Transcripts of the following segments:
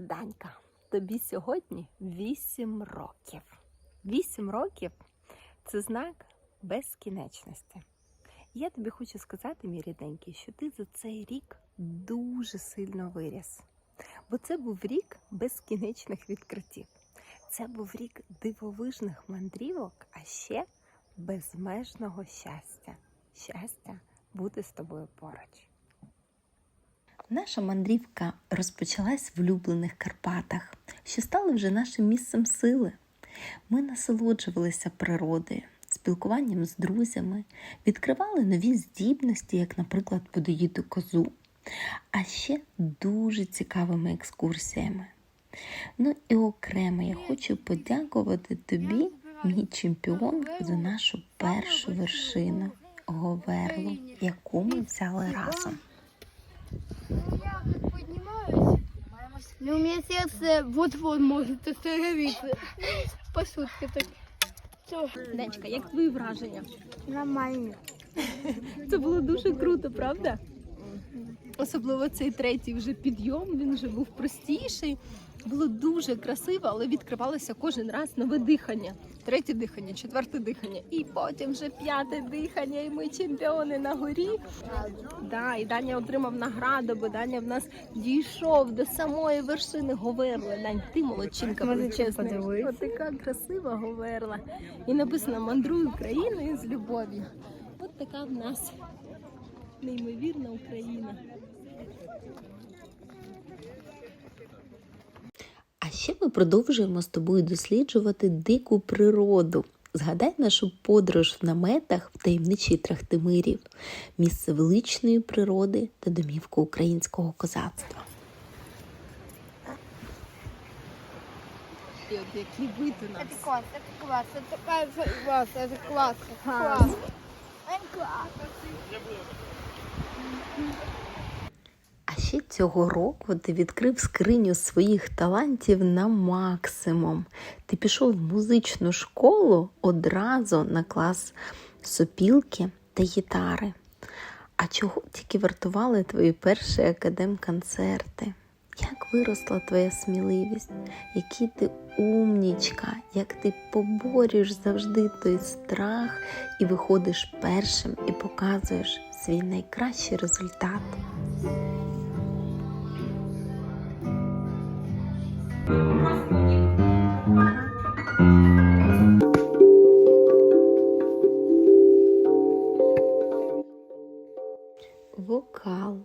Данька, тобі сьогодні 8 років. 8 років це знак безкінечності. Я тобі хочу сказати, мій рідненький, що ти за цей рік дуже сильно виріс. Бо це був рік безкінечних відкриттів. Це був рік дивовижних мандрівок, а ще безмежного щастя. Щастя бути з тобою поруч. Наша мандрівка розпочалась в улюблених Карпатах, що стали вже нашим місцем сили. Ми насолоджувалися природою, спілкуванням з друзями, відкривали нові здібності, як, наприклад, подоїти козу, а ще дуже цікавими екскурсіями. Ну і окремо я хочу подякувати тобі, мій чемпіон, за нашу першу вершину Говерлу, яку ми взяли разом. Я поднимаюсь. Но у меня сердце вот-вот может остановиться. По сутки так. Данечка, як твої враження? Нормально. Це було дуже круто, правда? Особливо цей третій вже підйом, він вже був простіший. Було дуже красиво, але відкривалося кожен раз нове дихання. Третє дихання, четверте дихання, і потім вже п'яте дихання, і ми чемпіони на горі. Да, і Даня отримав награду, бо Даня в нас дійшов до самої вершини Говерли. Дань, ти молодчинка величезна. Така красива Говерла. І написано Мандруй Україною з любов'ю. От така в нас неймовірна Україна. А ще ми продовжуємо з тобою досліджувати дику природу. Згадай нашу подорож в наметах в таємничий Трахтимирів, місце величної природи та домівку українського козацтва. І от який вид у нас. Это класс, это класс, это такая класс, это класс, класс. Это класс. Ще цього року ти відкрив скриню своїх талантів на максимум. Ти пішов в музичну школу одразу на клас сопілки та гітари. А чого тільки вартували твої перші академ-концерти? Як виросла твоя сміливість, який ти умнічка, як ти поборюєш завжди той страх і виходиш першим і показуєш свій найкращий результат. Вокал,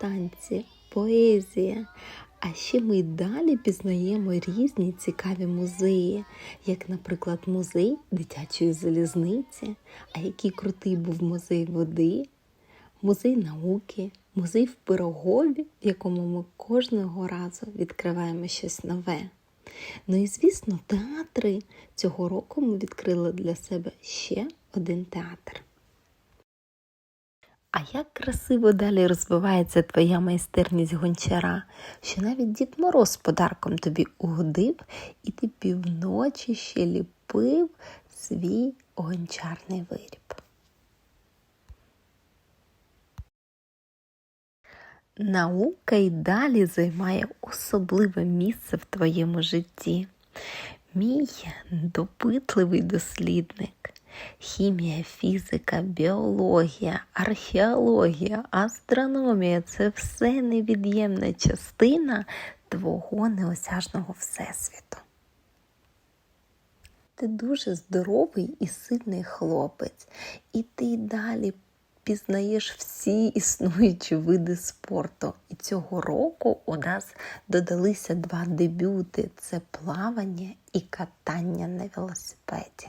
танці, поезія. А ще ми й далі пізнаємо різні цікаві музеї, як, наприклад, музей дитячої залізниці, а який крутий був музей води, музей науки, музей в Пирогові, в якому ми кожного разу відкриваємо щось нове. Ну і звісно, театри. Цього року ми відкрили для себе ще один театр. А як красиво далі розвивається твоя майстерність гончара, що навіть Дід Мороз подарком тобі угодив, і ти півночі ще ліпив свій гончарний виріб. Наука й далі займає особливе місце в твоєму житті. Мій допитливий дослідник. Хімія, фізика, біологія, археологія, астрономія це все невід'ємна частина твого неосяжного всесвіту. Ти дуже здоровий і сильний хлопець, і ти далі пізнаєш всі існуючі види спорту. І цього року у нас додалися два дебюти: це плавання і катання на велосипеді.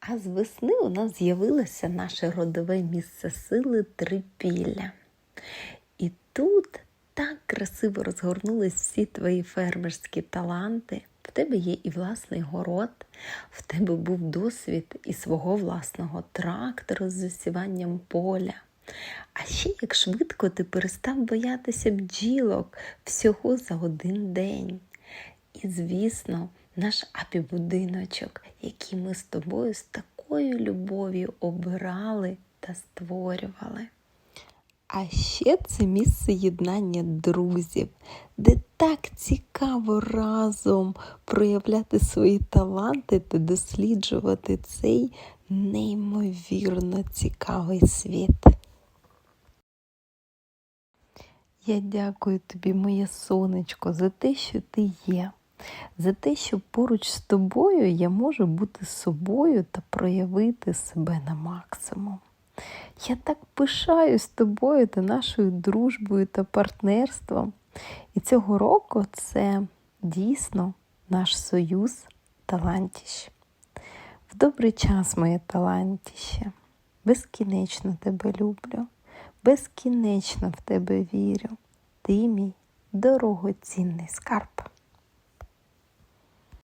А з весни у нас з'явилося наше родове місце сили Трипілля. І тут так красиво розгорнулись всі твої фермерські таланти. В тебе є і власний город, в тебе був досвід і свого власного трактора з засіванням поля. А ще як швидко ти перестав боятися бджілок всього за один день. І, звісно, наш апі-будиночок, який ми з тобою з такою любов'ю обирали та створювали. А ще це місце єднання друзів, де так цікаво разом проявляти свої таланти та досліджувати цей неймовірно цікавий світ. Я дякую тобі, моє сонечко, за те, що ти є, за те, що поруч з тобою я можу бути собою та проявити себе на максимум. Я так пишаюсь тобою та нашою дружбою та партнерством. І цього року це дійсно наш союз талантіщ. В добрий час, моє талантіще. Безкінечно тебе люблю, безкінечно в тебе вірю. Ти мій дорогоцінний скарб.